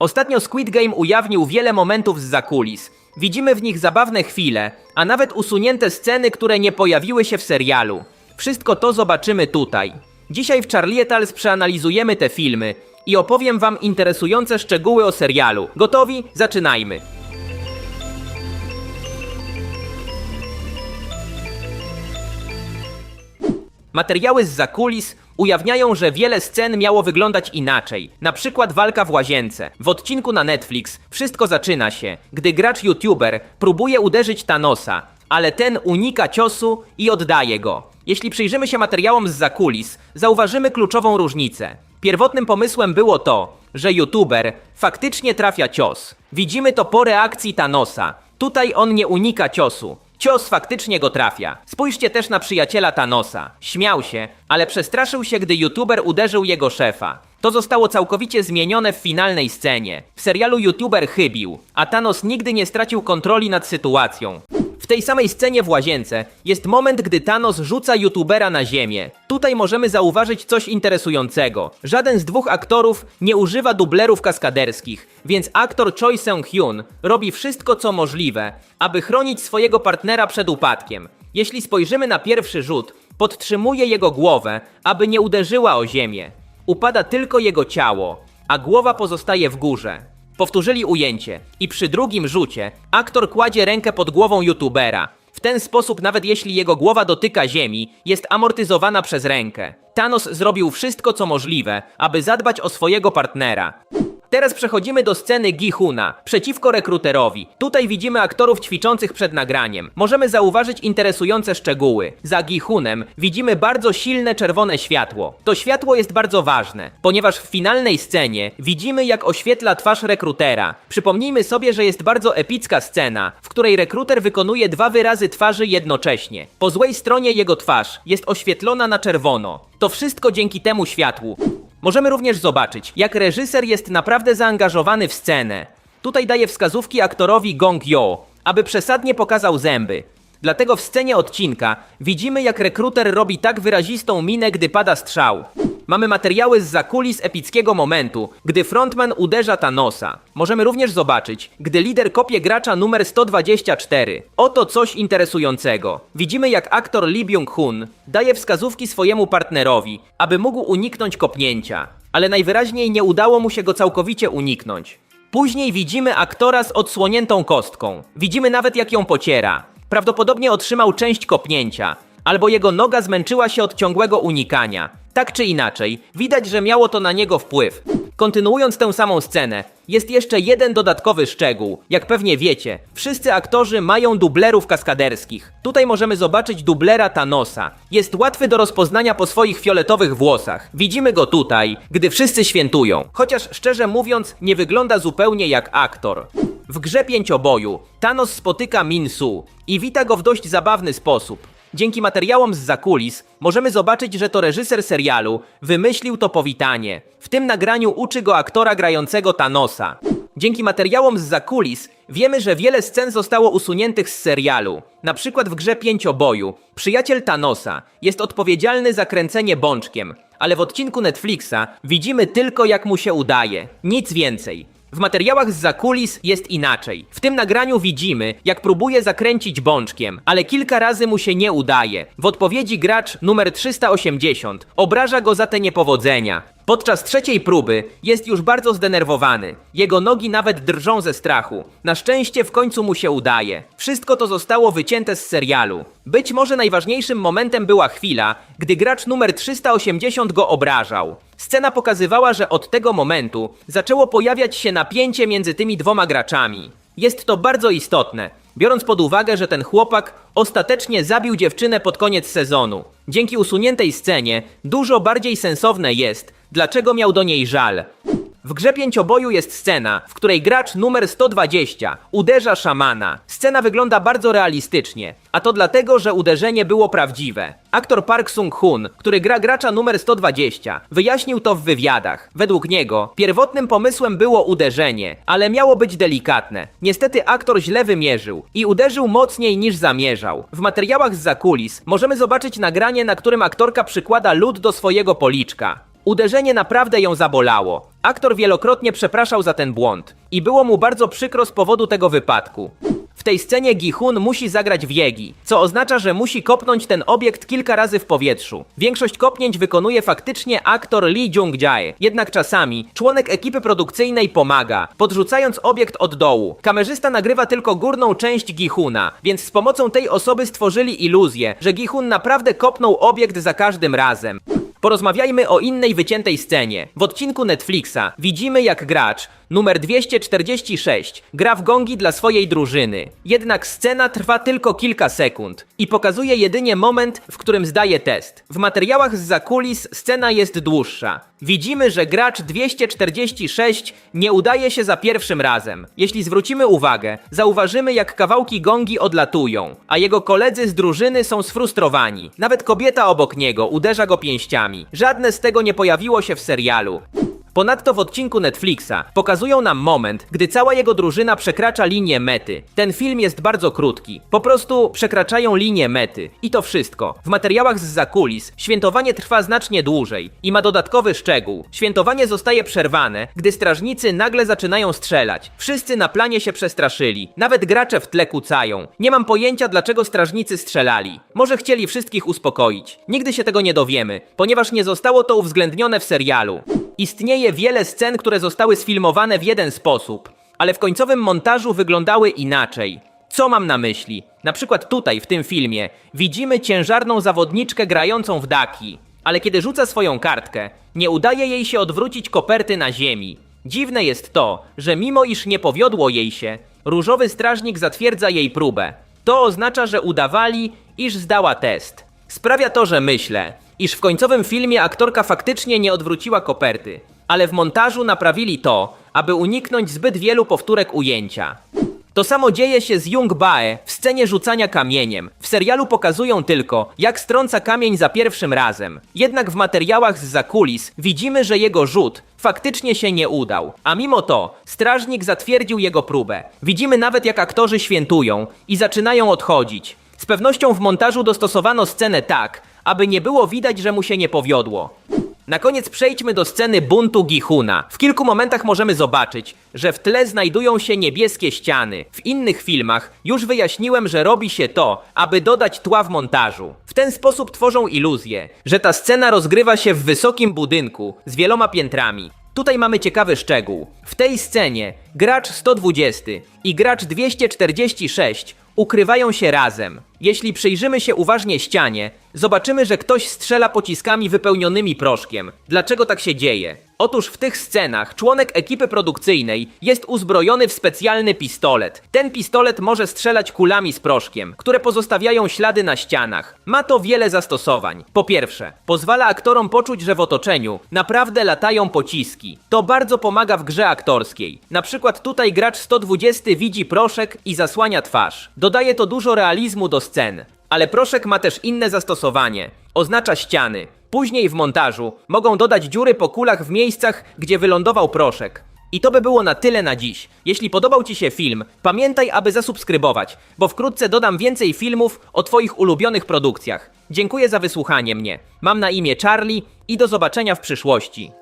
Ostatnio Squid Game ujawnił wiele momentów z zakulis. Widzimy w nich zabawne chwile, a nawet usunięte sceny, które nie pojawiły się w serialu. Wszystko to zobaczymy tutaj. Dzisiaj w Charlietals przeanalizujemy te filmy i opowiem wam interesujące szczegóły o serialu. Gotowi? Zaczynajmy. Materiały z zakulis ujawniają, że wiele scen miało wyglądać inaczej. Na przykład walka w łazience. W odcinku na Netflix wszystko zaczyna się, gdy gracz YouTuber próbuje uderzyć Thanosa, ale ten unika ciosu i oddaje go. Jeśli przyjrzymy się materiałom z zakulis, zauważymy kluczową różnicę. Pierwotnym pomysłem było to, że YouTuber faktycznie trafia cios. Widzimy to po reakcji Thanosa. Tutaj on nie unika ciosu. Cios faktycznie go trafia. Spójrzcie też na przyjaciela Thanosa. Śmiał się, ale przestraszył się, gdy youtuber uderzył jego szefa. To zostało całkowicie zmienione w finalnej scenie. W serialu youtuber chybił, a Thanos nigdy nie stracił kontroli nad sytuacją. Tej samej scenie w łazience jest moment, gdy Thanos rzuca youtubera na ziemię. Tutaj możemy zauważyć coś interesującego. Żaden z dwóch aktorów nie używa dublerów kaskaderskich, więc aktor Choi Seung-hyun robi wszystko co możliwe, aby chronić swojego partnera przed upadkiem. Jeśli spojrzymy na pierwszy rzut, podtrzymuje jego głowę, aby nie uderzyła o ziemię. Upada tylko jego ciało, a głowa pozostaje w górze. Powtórzyli ujęcie i przy drugim rzucie aktor kładzie rękę pod głową youtubera. W ten sposób, nawet jeśli jego głowa dotyka ziemi, jest amortyzowana przez rękę. Thanos zrobił wszystko, co możliwe, aby zadbać o swojego partnera. Teraz przechodzimy do sceny Gihuna przeciwko rekruterowi. Tutaj widzimy aktorów ćwiczących przed nagraniem. Możemy zauważyć interesujące szczegóły. Za Gihunem widzimy bardzo silne czerwone światło. To światło jest bardzo ważne, ponieważ w finalnej scenie widzimy jak oświetla twarz rekrutera. Przypomnijmy sobie, że jest bardzo epicka scena, w której rekruter wykonuje dwa wyrazy twarzy jednocześnie. Po złej stronie jego twarz jest oświetlona na czerwono. To wszystko dzięki temu światłu. Możemy również zobaczyć, jak reżyser jest naprawdę zaangażowany w scenę. Tutaj daje wskazówki aktorowi Gong Yo, aby przesadnie pokazał zęby. Dlatego w scenie odcinka widzimy, jak rekruter robi tak wyrazistą minę, gdy pada strzał. Mamy materiały z zakulis epickiego momentu, gdy frontman uderza Thanosa. Możemy również zobaczyć, gdy lider kopie gracza numer 124. Oto coś interesującego. Widzimy jak aktor Lee Byung-hun daje wskazówki swojemu partnerowi, aby mógł uniknąć kopnięcia. Ale najwyraźniej nie udało mu się go całkowicie uniknąć. Później widzimy aktora z odsłoniętą kostką. Widzimy nawet jak ją pociera. Prawdopodobnie otrzymał część kopnięcia, albo jego noga zmęczyła się od ciągłego unikania. Tak czy inaczej, widać, że miało to na niego wpływ. Kontynuując tę samą scenę, jest jeszcze jeden dodatkowy szczegół. Jak pewnie wiecie, wszyscy aktorzy mają dublerów kaskaderskich. Tutaj możemy zobaczyć dublera Thanosa. Jest łatwy do rozpoznania po swoich fioletowych włosach. Widzimy go tutaj, gdy wszyscy świętują. Chociaż szczerze mówiąc, nie wygląda zupełnie jak aktor. W grze pięcioboju Thanos spotyka Minsu i wita go w dość zabawny sposób. Dzięki materiałom z zakulis możemy zobaczyć, że to reżyser serialu wymyślił to powitanie. W tym nagraniu uczy go aktora grającego Thanosa. Dzięki materiałom z zakulis wiemy, że wiele scen zostało usuniętych z serialu. Na przykład w grze pięcioboju przyjaciel Thanosa jest odpowiedzialny za kręcenie bączkiem, ale w odcinku Netflixa widzimy tylko jak mu się udaje. Nic więcej. W materiałach z zakulis jest inaczej. W tym nagraniu widzimy, jak próbuje zakręcić bączkiem, ale kilka razy mu się nie udaje. W odpowiedzi gracz numer 380 obraża go za te niepowodzenia. Podczas trzeciej próby jest już bardzo zdenerwowany. Jego nogi nawet drżą ze strachu. Na szczęście w końcu mu się udaje. Wszystko to zostało wycięte z serialu. Być może najważniejszym momentem była chwila, gdy gracz numer 380 go obrażał. Scena pokazywała, że od tego momentu zaczęło pojawiać się napięcie między tymi dwoma graczami. Jest to bardzo istotne, biorąc pod uwagę, że ten chłopak ostatecznie zabił dziewczynę pod koniec sezonu. Dzięki usuniętej scenie dużo bardziej sensowne jest, dlaczego miał do niej żal. W grze pięcioboju jest scena, w której gracz numer 120 uderza szamana. Scena wygląda bardzo realistycznie, a to dlatego, że uderzenie było prawdziwe. Aktor Park Sung-hun, który gra gracza numer 120, wyjaśnił to w wywiadach. Według niego pierwotnym pomysłem było uderzenie, ale miało być delikatne. Niestety aktor źle wymierzył i uderzył mocniej niż zamierzał. W materiałach z zakulis możemy zobaczyć nagranie, na którym aktorka przykłada lód do swojego policzka. Uderzenie naprawdę ją zabolało. Aktor wielokrotnie przepraszał za ten błąd i było mu bardzo przykro z powodu tego wypadku. W tej scenie Gi-hun musi zagrać w Jegi, co oznacza, że musi kopnąć ten obiekt kilka razy w powietrzu. Większość kopnięć wykonuje faktycznie aktor Lee Jung-jae, jednak czasami członek ekipy produkcyjnej pomaga, podrzucając obiekt od dołu. Kamerzysta nagrywa tylko górną część Gi-huna, więc z pomocą tej osoby stworzyli iluzję, że Gi-hun naprawdę kopnął obiekt za każdym razem. Porozmawiajmy o innej wyciętej scenie. W odcinku Netflixa widzimy jak gracz numer 246 gra w gongi dla swojej drużyny. Jednak scena trwa tylko kilka sekund i pokazuje jedynie moment, w którym zdaje test. W materiałach z zakulis scena jest dłuższa. Widzimy, że gracz 246 nie udaje się za pierwszym razem. Jeśli zwrócimy uwagę, zauważymy jak kawałki gongi odlatują, a jego koledzy z drużyny są sfrustrowani. Nawet kobieta obok niego uderza go pięściami. Żadne z tego nie pojawiło się w serialu. Ponadto w odcinku Netflixa pokazują nam moment, gdy cała jego drużyna przekracza linię mety. Ten film jest bardzo krótki. Po prostu przekraczają linię mety. I to wszystko. W materiałach z zakulis świętowanie trwa znacznie dłużej i ma dodatkowy szczegół. Świętowanie zostaje przerwane, gdy strażnicy nagle zaczynają strzelać. Wszyscy na planie się przestraszyli. Nawet gracze w tle kucają. Nie mam pojęcia dlaczego strażnicy strzelali. Może chcieli wszystkich uspokoić. Nigdy się tego nie dowiemy, ponieważ nie zostało to uwzględnione w serialu. Istnieje wiele scen, które zostały sfilmowane w jeden sposób, ale w końcowym montażu wyglądały inaczej. Co mam na myśli? Na przykład tutaj, w tym filmie, widzimy ciężarną zawodniczkę grającą w daki, ale kiedy rzuca swoją kartkę, nie udaje jej się odwrócić koperty na ziemi. Dziwne jest to, że mimo iż nie powiodło jej się, różowy strażnik zatwierdza jej próbę. To oznacza, że udawali, iż zdała test. Sprawia to, że myślę, iż w końcowym filmie aktorka faktycznie nie odwróciła koperty, ale w montażu naprawili to, aby uniknąć zbyt wielu powtórek ujęcia. To samo dzieje się z Jung Bae w scenie rzucania kamieniem. W serialu pokazują tylko, jak strąca kamień za pierwszym razem. Jednak w materiałach z zakulis widzimy, że jego rzut faktycznie się nie udał. A mimo to, strażnik zatwierdził jego próbę. Widzimy nawet, jak aktorzy świętują i zaczynają odchodzić. Z pewnością w montażu dostosowano scenę tak, aby nie było widać, że mu się nie powiodło. Na koniec przejdźmy do sceny buntu Gihuna. W kilku momentach możemy zobaczyć, że w tle znajdują się niebieskie ściany. W innych filmach już wyjaśniłem, że robi się to, aby dodać tła w montażu. W ten sposób tworzą iluzję, że ta scena rozgrywa się w wysokim budynku z wieloma piętrami. Tutaj mamy ciekawy szczegół. W tej scenie gracz 120 i gracz 246 ukrywają się razem. Jeśli przyjrzymy się uważnie ścianie, zobaczymy, że ktoś strzela pociskami wypełnionymi proszkiem. Dlaczego tak się dzieje? Otóż w tych scenach członek ekipy produkcyjnej jest uzbrojony w specjalny pistolet. Ten pistolet może strzelać kulami z proszkiem, które pozostawiają ślady na ścianach. Ma to wiele zastosowań. Po pierwsze, pozwala aktorom poczuć, że w otoczeniu naprawdę latają pociski. To bardzo pomaga w grze aktorskiej. Na przykład tutaj gracz 120 widzi proszek i zasłania twarz. Dodaje to dużo realizmu do scen. Ale proszek ma też inne zastosowanie. Oznacza ściany. Później w montażu mogą dodać dziury po kulach w miejscach, gdzie wylądował proszek. I to by było na tyle na dziś. Jeśli podobał Ci się film, pamiętaj, aby zasubskrybować, bo wkrótce dodam więcej filmów o Twoich ulubionych produkcjach. Dziękuję za wysłuchanie mnie. Mam na imię Charlie i do zobaczenia w przyszłości.